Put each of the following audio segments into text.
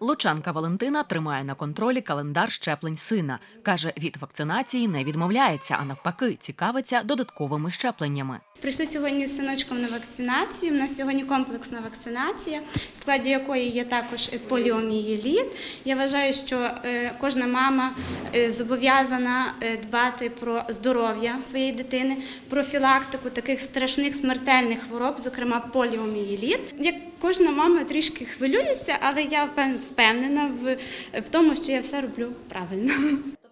Лучанка Валентина тримає на контролі календар щеплень сина. Каже, від вакцинації не відмовляється, а навпаки, цікавиться додатковими щепленнями. Прийшли сьогодні з синочком на вакцинацію. У нас сьогодні комплексна вакцинація, в складі якої є також поліомієліт. Я вважаю, що е, кожна мама е, зобов'язана е, дбати про здоров'я своєї дитини, профілактику таких страшних смертельних хвороб, зокрема поліомієліт. Як кожна мама трішки хвилююся, але я впевнена в тому, що я все роблю правильно.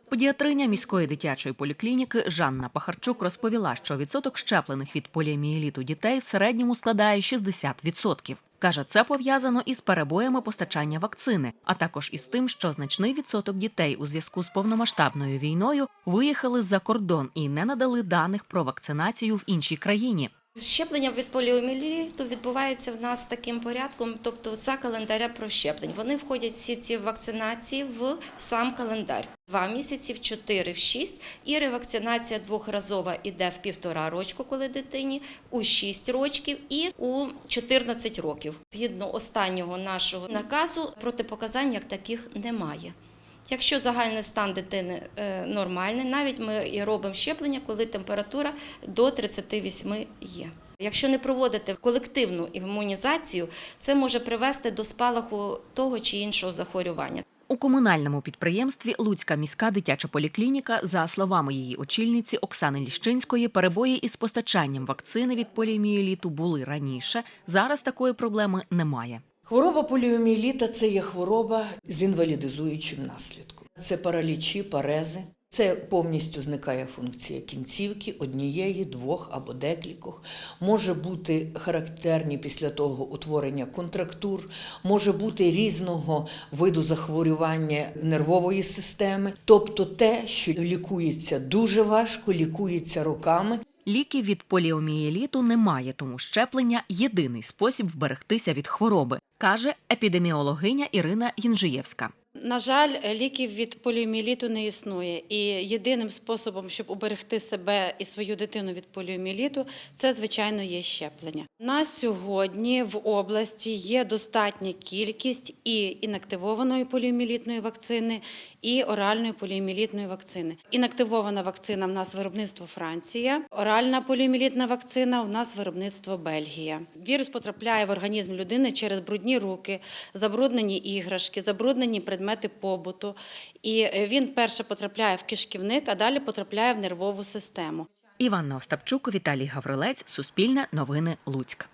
Педіатриня міської дитячої поліклініки Жанна Пахарчук розповіла, що відсоток щеплених від поліомієліту дітей в середньому складає 60%. Каже, це пов'язано із перебоями постачання вакцини, а також із тим, що значний відсоток дітей у зв'язку з повномасштабною війною виїхали за кордон і не надали даних про вакцинацію в іншій країні. Щеплення від поліомієліту відбувається в нас таким порядком, тобто за календаря про щеплень. Вони входять всі ці вакцинації в сам календар. Два місяці, в чотири, в шість. І ревакцинація двохразова іде в півтора рочку, коли дитині, у шість років і у 14 років. Згідно останнього нашого наказу, протипоказань як таких немає. Якщо загальний стан дитини е, нормальний, навіть ми і робимо щеплення, коли температура до 38 є. Якщо не проводити колективну імунізацію, це може привести до спалаху того чи іншого захворювання. У комунальному підприємстві Луцька міська дитяча поліклініка, за словами її очільниці Оксани Ліщинської, перебої із постачанням вакцини від поліомієліту були раніше. Зараз такої проблеми немає. Хвороба поліомієліта – це є хвороба з інвалідизуючим наслідком. Це паралічі, парези. Це повністю зникає функція кінцівки однієї, двох або декількох. Може бути характерні після того утворення контрактур, може бути різного виду захворювання нервової системи, тобто те, що лікується дуже важко, лікується роками. Ліків від поліомієліту немає, тому щеплення єдиний спосіб вберегтися від хвороби, каже епідеміологиня Ірина Єнжиєвська. На жаль, ліків від поліомієліту не існує, і єдиним способом, щоб уберегти себе і свою дитину від поліомієліту, це звичайно є щеплення. На сьогодні в області є достатня кількість і інактивованої поліомієлітної вакцини, і оральної поліомієлітної вакцини. Інактивована вакцина в нас виробництво Франція, оральна поліомієлітна вакцина у нас виробництво Бельгія. Вірус потрапляє в організм людини через брудні руки, забруднені іграшки, забруднені предмети побуту. І е, він перше потрапляє в кишківник, а далі потрапляє в нервову систему. Іванна Остапчук, Віталій Гаврилець, Суспільне новини Луцьк.